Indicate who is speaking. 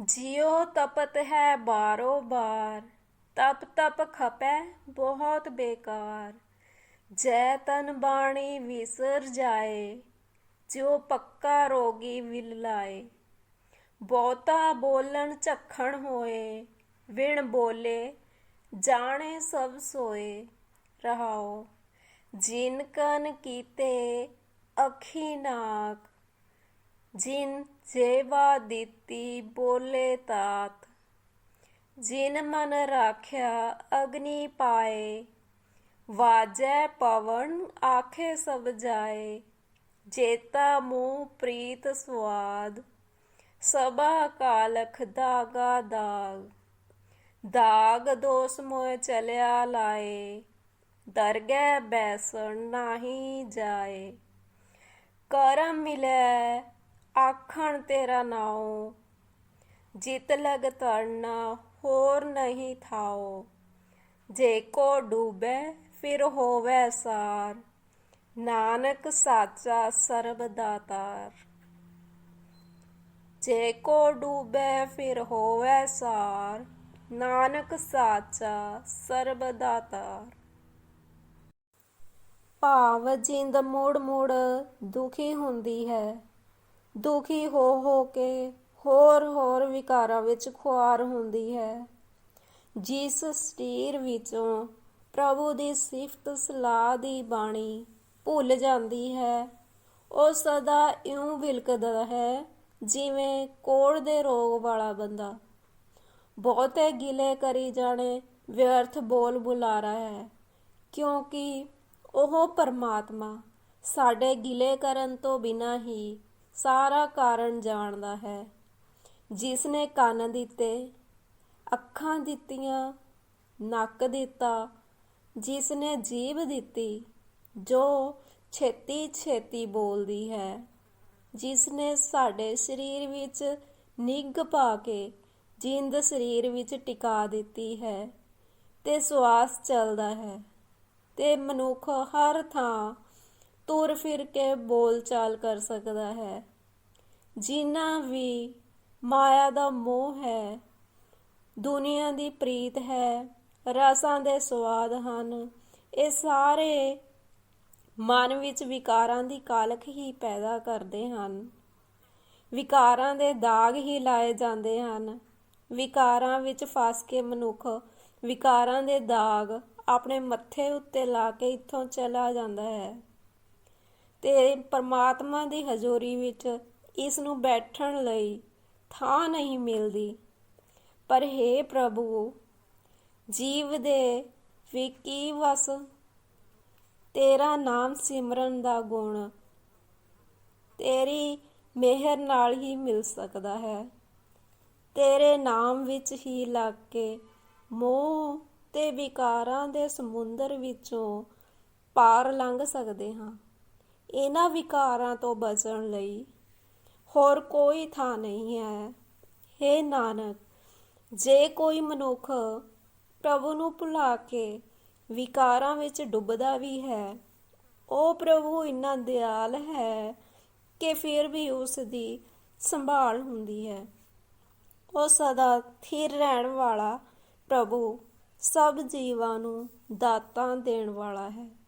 Speaker 1: ਜਿਉ ਤਪਤ ਹੈ ਬਾਰੋ ਬਾਰ, ਤਪ ਤਪ ਖਪੈ ਬਹੁਤ ਬੇਕਾਰ। ਜੈ ਤਨ ਬਾਣੀ ਵਿਸਰ ਜਾਏ, ਜਿਉ ਪੱਕਾ ਰੋਗੀ ਵਿਲ ਲਾਏ। ਬਹੁਤਾ ਬੋਲਣ ਝੱਖਣ ਹੋਏ, ਵਿਣ ਬੋਲੇ ਜਾਣੇ ਸਭ ਸੋਏ। ਰਹਾਓ, ਜਿਨ ਕਨ ਕੀਤੇ ਅਖੀ ਨਾਕ ਜਿਨ ਜੇਵਾ ਦਿੱਤੀ ਬੋਲੇ ਤਾਤ ਜਿਨ ਮਨ ਰਾਖਿਆ ਅਗਨੀ ਪਾਏ ਵਾਜੈ ਪਵਨ ਆਖੇ ਸਭ ਜਾਏ ਜੇਤਾ ਮੂਹ ਪ੍ਰੀਤ ਸਵਾਦ ਸਭਾ ਕਾਲਖ ਦਾਗਾ ਦਾਗ ਦਾਗ ਦੋਸ ਮੋਇ ਚਲਿਆ ਲਾਏ ਦਰਗਹਿ ਬੈਸਣ ਨਾਹੀ ਜਾਏ ਕਰਮ ਮਿਲੈ ਆਖਣ ਤੇਰਾ ਨਾਉ, ਜਿਤ ਲਗ ਤਰਨਾ ਹੋਰ ਨਹੀਂ ਥਾਓ ਜੇ ਕੋ ਡੂਬੈ, ਫਿਰ ਹੋਵੈ ਸਾਰ। ਨਾਨਕ ਸਾਚਾ ਸਰਬ ਦਾਤਾਰ। ਜੇ ਕੋ ਡੂਬੈ, ਫਿਰ ਹੋਵੈ ਸਾਰ। ਨਾਨਕ ਸਾਚਾ ਸਰਬ ਦਾਤਾਰ। ਭਾਵ ਜਿੰਦ ਮੋੜ ਮੋੜ ਦੁਖੀ ਹੁੰਦੀ ਹੈ। ਦੁਖੀ ਹੋ ਹੋ ਕੇ ਹੋਰ ਹੋਰ ਵਿਕਾਰਾਂ ਵਿੱਚ ਖੁਆਰ ਹੁੰਦੀ ਹੈ। ਜਿਸ ਸਟੀਰ ਵਿੱਚੋਂ ਪ੍ਰਭੂ ਦੀ ਸਿਫਤ ਸਲਾਹ ਦੀ ਬਾਣੀ ਭੁੱਲ ਜਾਂਦੀ ਹੈ, ਉਹ ਸਦਾ ਇਉਂ ਵਿਲਕਦਾ ਹੈ ਜਿਵੇਂ ਕੋੜ ਦੇ ਰੋਗ ਵਾਲਾ ਬੰਦਾ। ਬਹੁਤੇ ਗਿਲੇ ਕਰੀ ਜਾਣੇ ਵਿਅਰਥ ਬੋਲ ਬੁਲਾਰਾ ਹੈ, ਕਿਉਂਕਿ ਉਹ ਪਰਮਾਤਮਾ ਸਾਡੇ ਗਿਲੇ ਕਰਨ ਤੋਂ ਬਿਨਾ ਹੀ ਸਾਰਾ ਕਾਰਨ ਜਾਣਦਾ ਹੈ। ਜਿਸ ਨੇ ਕੰਨ ਦਿੱਤੇ, ਅੱਖਾਂ ਦਿੱਤੀਆਂ, ਨੱਕ ਦਿੱਤਾ ਜਿਸ ਨੇ ਜੀਭ ਦਿੱਤੀ, ਜੋ ਛੇਤੀ ਛੇਤੀ ਬੋਲਦੀ ਹੈ ਜਿਸ ਨੇ ਸਾਡੇ ਸਰੀਰ ਵਿੱਚ ਨਿੱਘ ਪਾ ਕੇ ਜਿੰਦ ਸਰੀਰ ਵਿੱਚ ਟਿਕਾ ਦਿੱਤੀ ਹੈ, ਤੇ ਸਵਾਸ ਚੱਲਦਾ ਹੈ, ਤੇ ਮਨੁੱਖ ਹਰ ਥਾਂ ਤੁਰ ਫਿਰ ਕੇ ਬੋਲ ਚਾਲ ਕਰ ਸਕਦਾ ਹੈ। ਜਿਨ੍ਹਾਂ ਵੀ ਮਾਇਆ ਦਾ ਮੋਹ ਹੈ, ਦੁਨੀਆ ਦੀ ਪ੍ਰੀਤ ਹੈ, ਰਸਾਂ ਦੇ ਸਵਾਦ ਹਨ, ਇਹ ਸਾਰੇ ਮਨ ਵਿੱਚ ਵਿਕਾਰਾਂ ਦੀ ਕਾਲਕ ਹੀ ਪੈਦਾ ਕਰਦੇ ਹਨ। ਵਿਕਾਰਾਂ ਦੇ ਦਾਗ ਹੀ ਲਾਏ ਜਾਂਦੇ ਹਨ। ਵਿਕਾਰਾਂ ਵਿੱਚ ਫਸ ਕੇ ਮਨੁੱਖ ਵਿਕਾਰਾਂ ਦੇ ਦਾਗ ਆਪਣੇ ਮੱਥੇ ਉੱਤੇ ਲਾ ਕੇ ਇੱਥੋਂ ਚਲਾ ਜਾਂਦਾ ਹੈ। ਤੇ ਪਰਮਾਤਮਾ ਦੀ ਹਜ਼ੂਰੀ ਵਿੱਚ ਇਸ ਨੂੰ ਬੈਠਣ ਲਈ ਥਾਂ ਨਹੀਂ ਮਿਲਦੀ। ਪਰ हे ਪ੍ਰਭੂ, ਜੀਵ ਦੇ ਵੀ ਕੀ ਵਸ, ਤੇਰਾ ਨਾਮ ਸਿਮਰਨ ਦਾ ਗੁਣ ਤੇਰੀ ਮਿਹਰ ਨਾਲ ਹੀ ਮਿਲ ਸਕਦਾ ਹੈ। ਤੇਰੇ ਨਾਮ ਵਿੱਚ ਹੀ ਲੱਗ ਕੇ ਮੋਹ ਤੇ ਵਿਕਾਰਾਂ ਦੇ ਸਮੁੰਦਰ ਵਿੱਚੋਂ ਪਾਰ ਲੰਘ ਸਕਦੇ ਹਾਂ। ਇਹਨਾਂ ਵਿਕਾਰਾਂ ਤੋਂ ਬਚਣ ਲਈ ਹੋਰ ਕੋਈ ਥਾਂ ਨਹੀਂ ਹੈ। हे ਨਾਨਕ, ਜੇ ਕੋਈ ਮਨੁੱਖ ਪ੍ਰਭੂ ਨੂੰ ਭੁਲਾ ਕੇ ਵਿਕਾਰਾਂ ਵਿੱਚ ਡੁੱਬਦਾ ਵੀ ਹੈ, ਉਹ ਪ੍ਰਭੂ ਇੰਨਾ ਦਿਆਲ ਹੈ ਕਿ ਫਿਰ ਵੀ ਉਸ ਦੀ ਸੰਭਾਲ ਹੁੰਦੀ ਹੈ। ਉਹ ਸਦਾ ਥਿਰ ਰਹਿਣ ਵਾਲਾ ਪ੍ਰਭੂ ਸਭ ਜੀਵਾਂ ਨੂੰ ਦਾਤਾਂ ਦੇਣ ਵਾਲਾ ਹੈ।